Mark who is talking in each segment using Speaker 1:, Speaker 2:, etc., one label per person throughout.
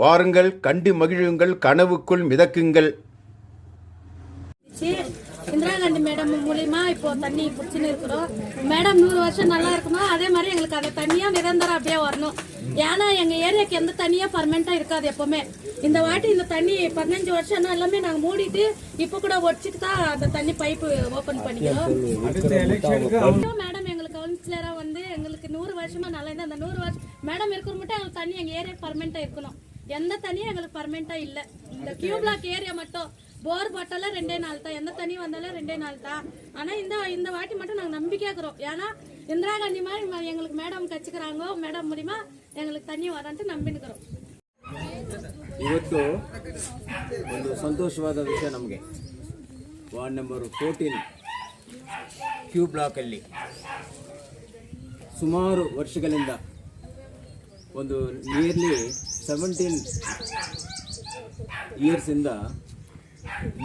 Speaker 1: வாருங்கள் கண்டு மகிழுங்கள் கனவுக்குள் மிதக்குங்கள்.
Speaker 2: சி, இந்திரா காந்தி மேடம் மூலியமா இப்போ தண்ணி பிடிச்சின்னு இருக்கிறோம். மேடம் நூறு வருஷம் நல்லா இருக்கணும் அதே மாதிரி எங்களுக்கு அது தண்ணியா நிரந்தரம் அப்படியே வரணும். ஏன்னா எங்க ஏரியாக்கு எந்த தண்ணியா பர்மனண்டா இருக்காது எப்பவுமே. இந்த வாட்டி இந்த தண்ணி பதினஞ்சு வருஷம் எல்லாமே நாங்க மூடிட்டு இப்ப கூட ஒடிச்சிட்டு தான் அந்த தண்ணி பைப்பு ஓபன் பண்ணிக்கிறோம். மேடம் எங்களுக்கு கவுன்சிலரா வந்து எங்களுக்கு நூறு வருஷமா நல்லா இருந்தா அந்த நூறு வருஷம் மேடம் இருக்கிற மட்டும் எங்களுக்கு தண்ணி எங்க ஏரியா பர்மனண்டா இருக்கணும். எந்த தண்ணியும் எங்களுக்கு பர்மனண்டா இல்ல இந்த கியூ பிளாக் ஏரியா மட்டும் போர் போட்டாலும் ரெண்டே நாள் தான் எந்த தண்ணி வந்தாலும் ரெண்டே நாள் தான் ஆனா இந்த இந்த வாட்டி மட்டும் நாங்க நம்பிக்கையா இருக்கிறோம் ஏன்னா இந்திரா காந்தி மாதிரி ம- எங்களுக்கு மேடம் கச்சுக்கிறாங்க மேடம் மூலியமா எங்களுக்கு தண்ணி வரன்ட்டு நம்பினுக்கிறோம்
Speaker 3: ಇವತ್ತು ಒಂದು ಸಂತೋಷವಾದ ವಿಷಯ ನಮಗೆ ವಾರ್ಡ್ ನಂಬರ್ ಫೋರ್ಟೀನ್ ಕ್ಯೂ ಬ್ಲಾಕಲ್ಲಿ ಸುಮಾರು ವರ್ಷಗಳಿಂದ ಒಂದು ನಿಯರ್ಲಿ ಸೆವೆಂಟೀನ್ ಇಯರ್ಸಿಂದ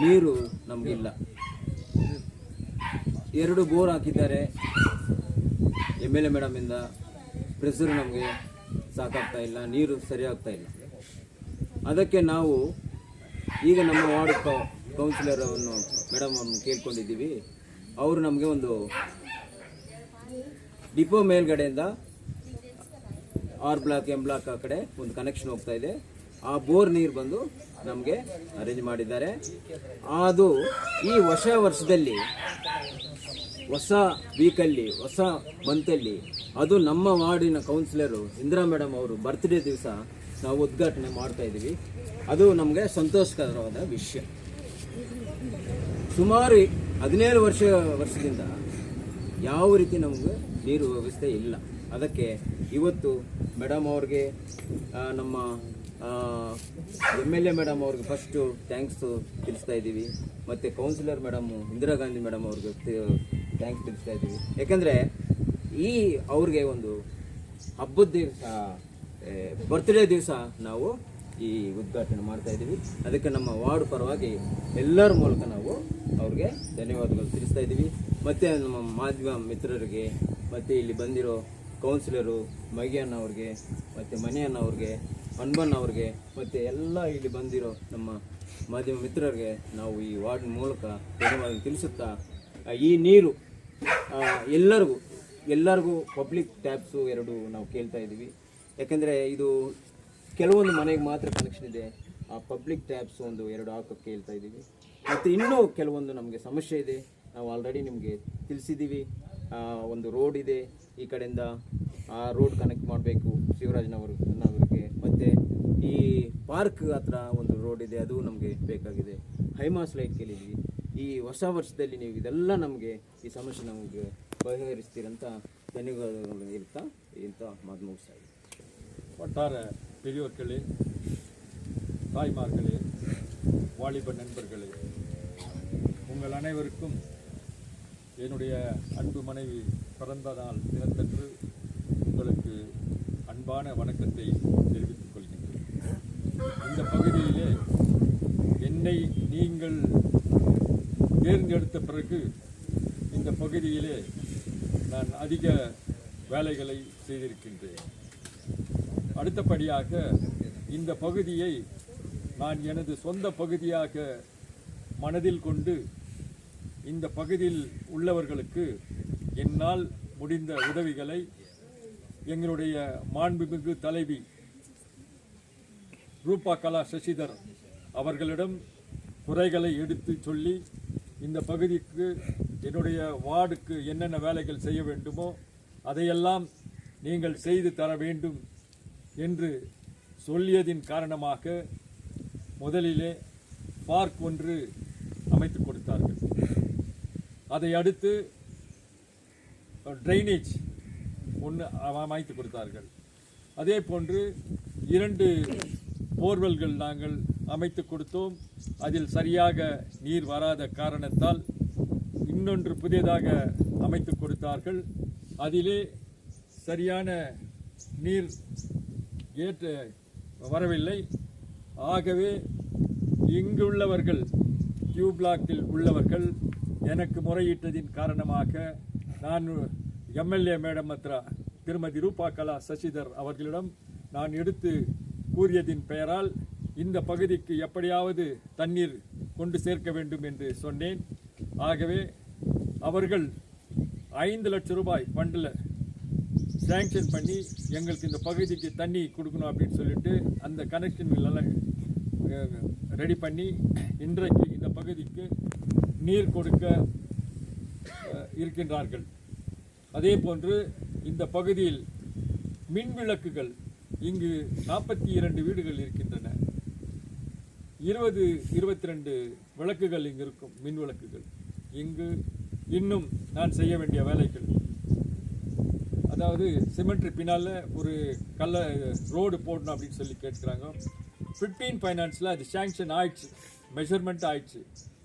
Speaker 3: ನೀರು ನಮಗಿಲ್ಲ. ಎರಡು ಬೋರ್ ಹಾಕಿದ್ದಾರೆ ಎಂ ಎಲ್ ಎ ಮೇಡಮಿಂದ ಪ್ರೆಸರ್ ನಮಗೆ ಸಾಕಾಗ್ತಾ ಇಲ್ಲ, ನೀರು ಸರಿ ಆಗ್ತಾ ಇಲ್ಲ. ಅದಕ್ಕೆ ನಾವು ಈಗ ನಮ್ಮ ವಾರ್ಡ್ ಕೌನ್ಸಿಲರ್ ಅವನ್ನು ಮೇಡಮ್ ಅವನು ಕೇಳ್ಕೊಂಡಿದ್ದೀವಿ. ಅವರು ನಮಗೆ ಒಂದು ಡಿಪೋ ಮೇಲ್ಗಡೆಯಿಂದ ಆರ್ ಬ್ಲಾಕ್ ಎಂ ಬ್ಲಾಕ್ ಆ ಕಡೆ ಒಂದು ಕನೆಕ್ಷನ್ ಹೋಗ್ತಾ ಇದೆ. ಆ ಬೋರ್ ನೀರು ಬಂದು ನಮಗೆ ಅರೇಂಜ್ ಮಾಡಿದ್ದಾರೆ. ಅದು ಈ ಹೊಸ ವರ್ಷದಲ್ಲಿ, ಹೊಸ ವೀಕಲ್ಲಿ ಹೊಸ ಮಂತಲ್ಲಿ ಅದು ನಮ್ಮ ವಾರ್ಡಿನ ಕೌನ್ಸಿಲರು ಇಂದಿರಾ ಮೇಡಮ್ ಅವರು ಬರ್ತ್ಡೇ ದಿವಸ ನಾವು ಉದ್ಘಾಟನೆ ಮಾಡ್ತಾ ಇದ್ದೀವಿ. ಅದು ನಮಗೆ ಸಂತೋಷಕರವಾದ ವಿಷಯ. ಸುಮಾರು ಹದಿನೇಳು ವರ್ಷ, ವರ್ಷದಿಂದ ಯಾವ ರೀತಿ ನಮಗೆ ನೀರು ವ್ಯವಸ್ಥೆ ಇಲ್ಲ. ಅದಕ್ಕೆ ಇವತ್ತು ಮೇಡಮ್ ಅವ್ರಿಗೆ ನಮ್ಮ ಎಂ ಎಲ್ ಎ ಮೇಡಮ್ ಅವ್ರಿಗೆ ಫಸ್ಟು ಥ್ಯಾಂಕ್ಸು ತಿಳಿಸ್ತಾ ಇದ್ದೀವಿ. ಮತ್ತು councillor madam Indira Gandhi madam ಅವ್ರಿಗೆ ಥ್ಯಾಂಕ್ಸ್ ತಿಳಿಸ್ತಾ ಇದ್ದೀವಿ. ಯಾಕೆಂದರೆ ಈ ಅವ್ರಿಗೆ ಒಂದು ಹಬ್ಬದ ದಿವಸ ಬರ್ತ್ಡೇ ದಿವಸ ನಾವು ಈ ಉದ್ಘಾಟನೆ ಮಾಡ್ತಾ ಇದ್ದೀವಿ. ಅದಕ್ಕೆ ನಮ್ಮ ವಾರ್ಡ್ ಪರವಾಗಿ ಎಲ್ಲರ ಮೂಲಕ ನಾವು ಅವ್ರಿಗೆ ಧನ್ಯವಾದಗಳು ತಿಳಿಸ್ತಾ ಇದ್ದೀವಿ. ಮತ್ತು ನಮ್ಮ ಮಾಧ್ಯಮ ಮಿತ್ರರಿಗೆ, ಮತ್ತು ಇಲ್ಲಿ ಬಂದಿರೋ ಕೌನ್ಸಿಲರು ಅವ್ರಿಗೆ, ಮತ್ತು ಮನೆಯಣ್ಣ ಅವ್ರಿಗೆ ಮತ್ತು ಎಲ್ಲ ಇಲ್ಲಿ ಬಂದಿರೋ ನಮ್ಮ ಮಾಧ್ಯಮ ಮಿತ್ರರಿಗೆ ನಾವು ಈ ವಾರ್ಡ್ ಮೂಲಕ ಧನ್ಯವಾದ ತಿಳಿಸುತ್ತಾ ಈ ನೀರು ಎಲ್ಲರಿಗೂ ಎಲ್ಲರಿಗೂ ಪಬ್ಲಿಕ್ ಟ್ಯಾಪ್ಸು ಎರಡು ನಾವು ಕೇಳ್ತಾ ಇದ್ದೀವಿ. ಯಾಕೆಂದರೆ ಇದು ಕೆಲವೊಂದು ಮನೆಗೆ ಮಾತ್ರ ಕನೆಕ್ಷನ್ ಇದೆ. ಆ ಪಬ್ಲಿಕ್ ಟ್ಯಾಪ್ಸ್ ಒಂದು ಎರಡು ಹಾಕೋಕ್ಕೆ ಹೇಳ್ತಾ ಇದ್ದೀವಿ. ಮತ್ತು ಇನ್ನೂ ಕೆಲವೊಂದು ನಮಗೆ ಸಮಸ್ಯೆ ಇದೆ. ನಾವು ಆಲ್ರೆಡಿ ನಿಮಗೆ ತಿಳಿಸಿದ್ದೀವಿ. ಒಂದು ರೋಡ್ ಇದೆ ಈ ಕಡೆಯಿಂದ ಆ ರೋಡ್ ಕನೆಕ್ಟ್ ಮಾಡಬೇಕು ಶಿವರಾಜನವರು ನಗರಕ್ಕೆ ಮತ್ತು ಈ ಪಾರ್ಕ್ ಹತ್ರ ಒಂದು ರೋಡ್ ಇದೆ ಅದು ನಮಗೆ ಬೇಕಾಗಿದೆ ಹೈಮಾಸ್ ಲೈಟ್ ಕೇಳಿದ್ವಿ ಈ ಹೊಸ ವರ್ಷದಲ್ಲಿ ನೀವು ಇದೆಲ್ಲ ನಮಗೆ ಈ ಸಮಸ್ಯೆ ನಮಗೆ ಬಗೆಹರಿಸ್ತೀರಂತ ಧನ್ಯವಾದಗಳು ಹೇಳ್ತಾ ಇಂಥ ಮಾತು ಮುಗಿಸ್ತಾ ಇದ್ದೀನಿ
Speaker 4: வட்டார பெரியோர்களே தாய்மார்களே வாலிப நண்பர்களே உங்கள் அனைவருக்கும் என்னுடைய அன்பு மனைவி பிறந்த நாள் தினத்தன்று உங்களுக்கு அன்பான வணக்கத்தை தெரிவித்துக் கொள்கின்றேன். இந்த பகுதியிலே என்னை நீங்கள் தேர்ந்தெடுத்த பிறகு இந்த பகுதியிலே நான் அதிக வேலைகளை செய்திருக்கின்றேன். அடுத்தபடியாக இந்த பகுதியை நான் எனது சொந்த பகுதியாக மனதில் கொண்டு இந்த பகுதியில் உள்ளவர்களுக்கு என்னால் முடிந்த உதவிகளை எங்களுடைய மாண்புமிகு தலைவி ரூபா கலா சசிதர் அவர்களிடம் குறைகளை எடுத்து சொல்லி இந்த பகுதிக்கு என்னுடைய வார்டுக்கு என்னென்ன வேலைகள் செய்ய வேண்டுமோ அதையெல்லாம் நீங்கள் செய்து தர வேண்டும் என்று சொல்லியதின் காரணமாக முதலிலே பார்க் ஒன்று அமைத்து அதை அடுத்து ட்ரைனேஜ் ஒன்று அமைத்து கொடுத்தார்கள். அதே போன்று இரண்டு போர்வெல்கள் நாங்கள் அமைத்து கொடுத்தோம். அதில் சரியாக நீர் வராத காரணத்தால் இன்னொன்று புதியதாக அமைத்து கொடுத்தார்கள். அதிலே சரியான நீர் ஏற்ற வரவில்லை. ஆகவே இங்குள்ளவர்கள் கியூ பிளாக்கில் உள்ளவர்கள் எனக்கு முறையிட்டதின் காரணமாக நான் எம்எல்ஏ மேடம் அத்ரா திருமதி ரூபா கலா சசிதர் அவர்களிடம் நான் எடுத்து கூறியதின் பெயரால் இந்த பகுதிக்கு எப்படியாவது தண்ணீர் கொண்டு சேர்க்க வேண்டும் என்று சொன்னேன். ஆகவே அவர்கள் ஐந்து லட்சம் ரூபாய் ஃபண்டில் சேங்ஷன் பண்ணி எங்களுக்கு இந்த பகுதிக்கு தண்ணி கொடுக்கணும் அப்படின்னு சொல்லிட்டு அந்த கனெக்ஷன் எல்லாம் ரெடி பண்ணி இன்றைக்கு இந்த பகுதிக்கு நீர் கொடுக்க இருக்கின்றார்கள். அதே போன்று இந்த பகுதியில் மின் விளக்குகள் இங்கு நாற்பத்தி இரண்டு வீடுகள் இருக்கின்றன. இருபது இருபத்தி ரெண்டு விளக்குகள் இங்கு இருக்கும் மின் விளக்குகள். இங்கு இன்னும் நான் செய்ய வேண்டிய வேலைகள். அதாவது சிமெண்ட்ரி பின்னால் ஒரு கல்ல ரோடு போடணும் அப்படின்னு சொல்லி கேட்குறாங்க. ஃபிஃப்டீன் ஃபைனான்ஸில் அது சேங்ஷன் ஆயிடுச்சு மெஷர்மெண்ட் ஆயிடுச்சு.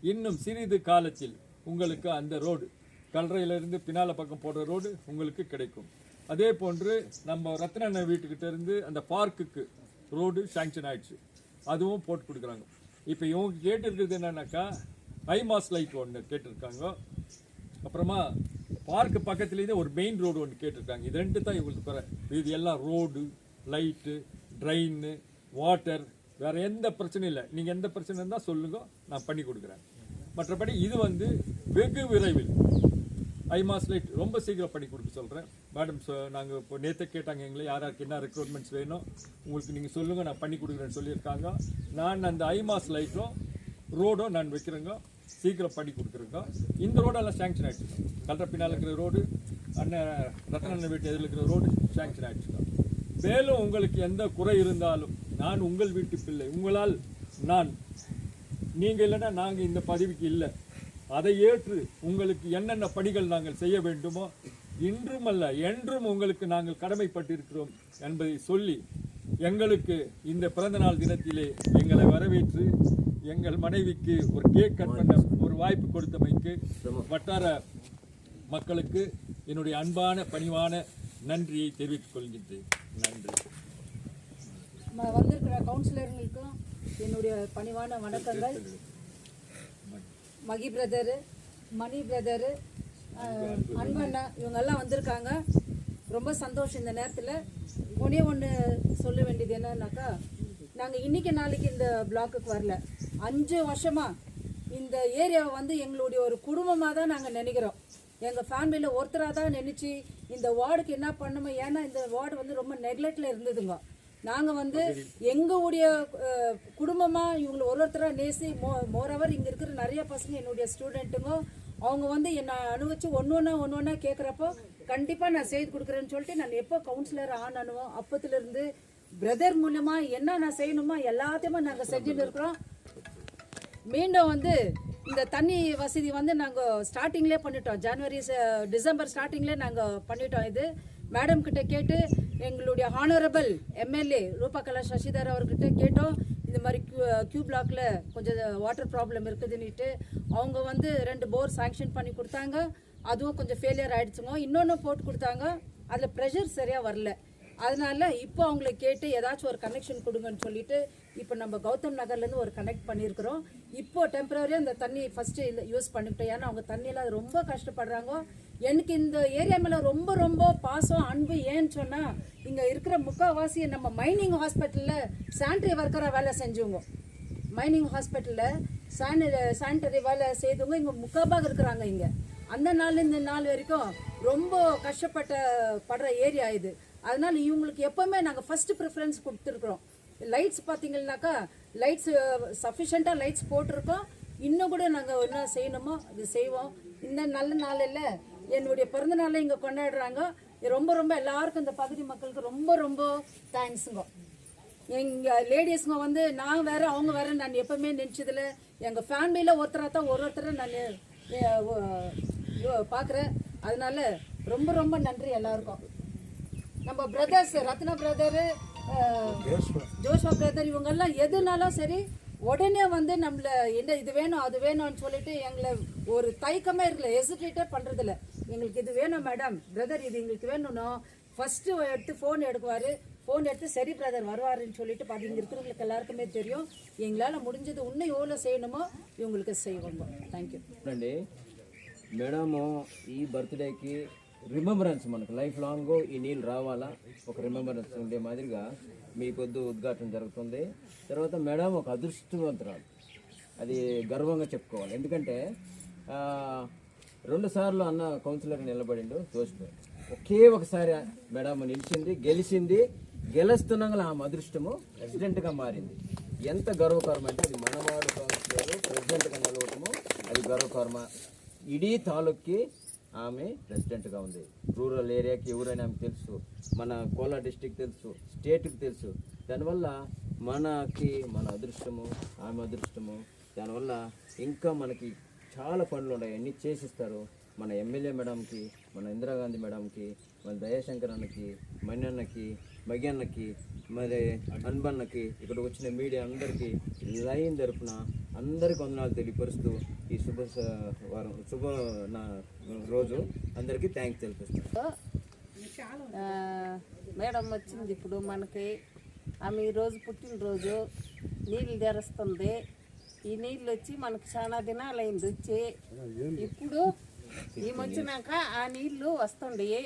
Speaker 4: இன்னும் சிறிது காலத்தில் உங்களுக்கு அந்த ரோடு கல்றையிலிருந்து பின்னால பக்கம் போடுற ரோடு உங்களுக்கு கிடைக்கும். அதே போன்று நம்ம ரத்னண்ண வீட்டுக்கிட்ட இருந்து அந்த பார்க்குக்கு ரோடு சேங்ஷன் ஆயிடுச்சு. அதுவும் போட்டு கொடுக்குறாங்க. இப்போ இவங்க கேட்டிருக்கிறது என்னன்னாக்கா ஐமாஸ் லைட் ஒன்று கேட்டிருக்காங்க. அப்புறமா பார்க்கு பக்கத்துலேயே ஒரு மெயின் ரோடு ஒன்று கேட்டிருக்காங்க. இது ரெண்டு தான் இவங்களுக்கு குறை. இது எல்லாம் ரோடு லைட்டு ட்ரெயின்னு வாட்டர் வேறு எந்த பிரச்சனையும் இல்லை. நீங்கள் எந்த பிரச்சனை இருந்தால் சொல்லுங்க நான் பண்ணி கொடுக்குறேன். மற்றபடி இது வந்து வெகு விரைவில். ஐமாஸ் லைட் ரொம்ப சீக்கிரம் பண்ணி கொடுக்க சொல்கிறேன் மேடம் நாங்கள் இப்போ நேற்று கேட்டாங்க எங்களை யார் யாருக்கு என்ன ரெக்ரூட்மெண்ட்ஸ் வேணும் உங்களுக்கு நீங்கள் சொல்லுங்கள் நான் பண்ணி கொடுக்குறேன்னு சொல்லியிருக்காங்க. நான் அந்த ஐமாஸ் லைட்டும் ரோடும் நான் வைக்கிறேங்க. சீக்கிரம் பண்ணி கொடுக்குறேங்க. இந்த ரோடெல்லாம் சேங்ஷன் ஆகிடுச்சு கல்ற பின்னால் இருக்கிற ரோடு அண்ணன் ரத்னண்ண வீட்டு எதிரில் இருக்கிற ரோடு சேங்ஷன் ஆகிடுச்சுங்க மேலும் உங்களுக்கு எந்த குறை இருந்தாலும் நான் உங்கள் வீட்டு பிள்ளை. உங்களால் நான் நீங்கள் இல்லைன்னா நாங்கள் இந்த பதவிக்கு இல்லை. அதை ஏற்று உங்களுக்கு என்னென்ன பணிகள் நாங்கள் செய்ய வேண்டுமோ இன்றும் அல்ல என்றும் உங்களுக்கு நாங்கள் கடமைப்பட்டிருக்கிறோம் என்பதை சொல்லி எங்களுக்கு இந்த பிறந்தநாள் தினத்திலே எங்களை வரவேற்று எங்கள் மனைவிக்கு ஒரு கேக் கட் பண்ண ஒரு வாய்ப்பு கொடுத்தமைக்கு வட்டார மக்களுக்கு என்னுடைய அன்பான பணிவான நன்றியை தெரிவித்துக் கொள்கின்றேன். நன்றி.
Speaker 5: வந்திருக்கிற கவுன்சிலர்களுக்கும் என்னுடைய பணிவான வணக்கங்கள். மகி பிரதரு மணி பிரதரு அன்பண்ணா இவங்கெல்லாம் வந்திருக்காங்க. ரொம்ப சந்தோஷம் இந்த நேரத்தில். ஒன்றே ஒன்று சொல்ல வேண்டியது என்னன்னாக்கா நாங்கள் இன்னைக்கு நாளைக்கு இந்த பிளாக்குக்கு வரல. அஞ்சு வருஷமாக இந்த ஏரியாவை வந்து எங்களுடைய ஒரு குடும்பமாக தான் நாங்கள் நினைக்கிறோம். எங்கள் ஃபேமிலியில் ஒருத்தராக தான் நினச்சி இந்த வார்டுக்கு என்ன பண்ணணுமோ? ஏன்னா இந்த வார்டு வந்து ரொம்ப நெக்லெக்டில் இருந்ததுங்க. நாங்கள் வந்து எங்களுடைய அஹ், குடும்பமா இவங்களை ஒரு ஒருத்தராக நேசி மோ மோரவர் இங்கே இருக்கிற நிறைய பசங்க என்னுடைய ஸ்டூடெண்ட்டுங்க அவங்க வந்து என்னை அனுபவிச்சு ஒன்று ஒன்றா ஒன்று ஒன்றா கேட்குறப்போ கண்டிப்பாக நான் செய்து கொடுக்குறேன்னு சொல்லிட்டு நான் எப்போ கவுன்சிலர் ஆன் அனுவோம் அப்பத்துலேருந்து பிரதர் மூலமா என்ன நான் செய்யணுமோ எல்லாத்தையுமே நாங்கள் செஞ்சுட்டு இருக்கிறோம். மீண்டும் வந்து இந்த தண்ணி வசதி வந்து நாங்கள் ஸ்டார்டிங்லேயே பண்ணிட்டோம். ஜனவரி டிசம்பர் ஸ்டார்டிங்லேயே நாங்கள் பண்ணிட்டோம் இது. மேடம் கிட்ட கேட்டு எங்களுடைய ஹானரபிள் எம்எல்ஏ ரூபா கலா சசிதர் அவர்கிட்ட கேட்டோம். இந்த மாதிரி கியூ கியூ பிளாக்ல கொஞ்சம் வாட்டர் ப்ராப்ளம் இருக்குதுன்னுட்டு அவங்க வந்து ரெண்டு போர் சாங்ஷன் பண்ணி கொடுத்தாங்க. அதுவும் கொஞ்சம் ஃபெயிலியர் ஆயிடுச்சுங்க. இன்னொன்று போட்டு கொடுத்தாங்க. அதில் ப்ரெஷர் சரியாக வரல. அதனால இப்போ அவங்கள கேட்டு ஏதாச்சும் ஒரு கனெக்ஷன் கொடுங்கன்னு சொல்லிட்டு இப்போ நம்ம கௌதம் நகர்லேருந்து ஒரு கனெக்ட் பண்ணியிருக்கிறோம். இப்போ டெம்பரரியாக இந்த தண்ணி ஃபஸ்ட்டு யூஸ் பண்ணிக்கிட்டோம் ஏன்னா அவங்க தண்ணியெல்லாம் ரொம்ப கஷ்டப்படுறாங்க. எனக்கு இந்த ஏரியா மேலே ரொம்ப ரொம்ப பாசம் அன்பு ஏன்னு சொன்னால் இங்கே இருக்கிற முக்கால்வாசி நம்ம மைனிங் ஹாஸ்பிட்டலில் சானிட்டரி ஒர்க்கராக வேலை செஞ்சவங்க. மைனிங் ஹாஸ்பிட்டலில் சானி சானிட்டரி வேலை செய்தவங்க இங்கே முக்காபாக இருக்கிறாங்க இங்கே. அந்த நாள் இந்த நாள் வரைக்கும் ரொம்ப கஷ்டப்பட்ட படுற ஏரியா இது. அதனால இவங்களுக்கு எப்பவுமே நாங்கள் ஃபர்ஸ்ட் ப்ரிஃபரன்ஸ் கொடுத்துருக்குறோம். லைட்ஸ் பார்த்தீங்கன்னாக்கா லைட்ஸ் சஃபிஷியண்ட்டாக லைட்ஸ் போட்டிருக்கோம். இன்னும் கூட நாங்கள் என்ன செய்யணுமோ அது செய்வோம். இந்த நல்ல நாளில் என்னுடைய பிறந்த நாளை இங்கே கொண்டாடுறாங்க. ரொம்ப ரொம்ப எல்லாருக்கும் இந்த பகுதி மக்களுக்கு ரொம்ப ரொம்ப தேங்க்ஸுங்க எங்கள் லேடிஸுங்க வந்து நான் வேறு அவங்க வேறு நான் எப்பவுமே நினச்சதில்ல. எங்கள் ஃபேமிலியில் ஒருத்தராக தான் ஒரு ஒருத்தரை நான் பார்க்குறேன். அதனால ரொம்ப ரொம்ப நன்றி எல்லாருக்கும். நம்ம brothers Ratna brother Josha brother இவங்கெல்லாம் எதுனாலும் சரி உடனே வந்து நம்மள என்ன இது வேணும் அது வேணும்னு சொல்லிட்டு எங்களை ஒரு தயக்கமே இருக்கல ஹெசிடேட்டே பண்ணுறதில்ல எங்களுக்கு இது வேணும் மேடம் பிரதர் இது எங்களுக்கு வேணும்னோ ஃபர்ஸ்ட் எடுத்து ஃபோன் எடுக்குவாரு ஃபோன் எடுத்து சரி பிரதர் வருவாருன்னு சொல்லிட்டு பாதி இங்க இருக்கிறவங்களுக்கு எல்லாருக்குமே தெரியும் எங்களால் முடிஞ்சது இன்னும் எவ்வளோ செய்யணுமோ இவங்களுக்கு செய்வோம் தேங்க்யூ
Speaker 3: అండి మేడము ఈ బర్త్డేకి రిమెంబరెన్స్ మనకు లైఫ్ లాంగ్ ఈ నీళ్ళు రావాలా ఒక రిమెంబరెన్స్ ఉండే మాదిరిగా మీ పొద్దు ఉద్ఘాటన జరుగుతుంది తర్వాత మేడం ఒక అదృష్టవంతురాలు అది గర్వంగా చెప్పుకోవాలి ఎందుకంటే ఆ, రెండు సార్లు అన్న కౌన్సిలర్ నిలబడిండు తోసిపోయాడు ఒకే ఒకసారి మేడం నిలిచింది గెలిచింది గెలుస్తున్నాగా ఆమె అదృష్టము ప్రెసిడెంట్గా మారింది. ఎంత గర్వకారం అంటే అది మనవాడు కౌన్సిలర్ ప్రెసిడెంట్గా నిలవటము అది గర్వకారమ ఇడీ తాలూక్కి ఆమె ప్రెసిడెంట్గా ఉంది. రూరల్ ఏరియాకి ఎవరైనా ఆమెకు తెలుసు మన కోలా డిస్టిక్ తెలుసు స్టేట్కి తెలుసు. దానివల్ల మనకి మన అదృష్టము ఆమె అదృష్టము దానివల్ల ఇంకా మనకి చాలా పనులు ఉన్నాయి. అన్నీ చేసిస్తారు? మన ఎమ్మెల్యే మేడంకి మన ఇందిరాగాంధీ మేడంకి మన దయాశంకర్ అన్నకి మణ్యన్నకి మగ్యన్నకి మరి అన్బన్నకి ఇక్కడ వచ్చిన మీడియా అందరికీ లైన్ తరపున అందరికి వందనాలు తెలియపరుస్తూ ఈ శుభ వారం శుభ నా రోజు అందరికీ థ్యాంక్స్ తెలిపిస్తాను
Speaker 6: మేడం వచ్చింది ఇప్పుడు మనకి. ఆమె ఈరోజు పుట్టినరోజు. నీళ్ళు తెరుస్తుంది. ఈ నీళ్ళు వచ్చి మనకు చాలా దినాలు అయింది వచ్చి. ఇప్పుడు ఈ వచ్చినాక ఆ నీళ్ళు వస్తుండయి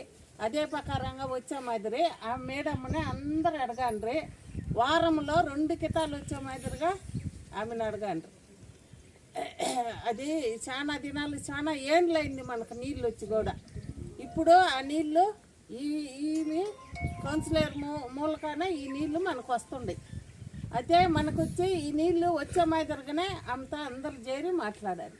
Speaker 6: అదే ప్రకారంగా వచ్చే మాదిరి ఆ మేడమ్ని అందరు అడగండ్రి. వారంలో రెండు కితాలు వచ్చే మాదిరిగా ఆమెను అడగండ్రి. అది చాలా దినాలు చాలా ఏండ్లైంది మనకు నీళ్ళు వచ్చి కూడా. ఇప్పుడు ఆ నీళ్ళు ఈ ఈ కౌన్సిలర్ మూ మూలకాన ఈ నీళ్ళు మనకు వస్తుండే. అయితే మనకు వచ్చి ఈ నీళ్ళు వచ్చే మాదిరిగానే అంతా అందరు చేరి మాట్లాడాలి.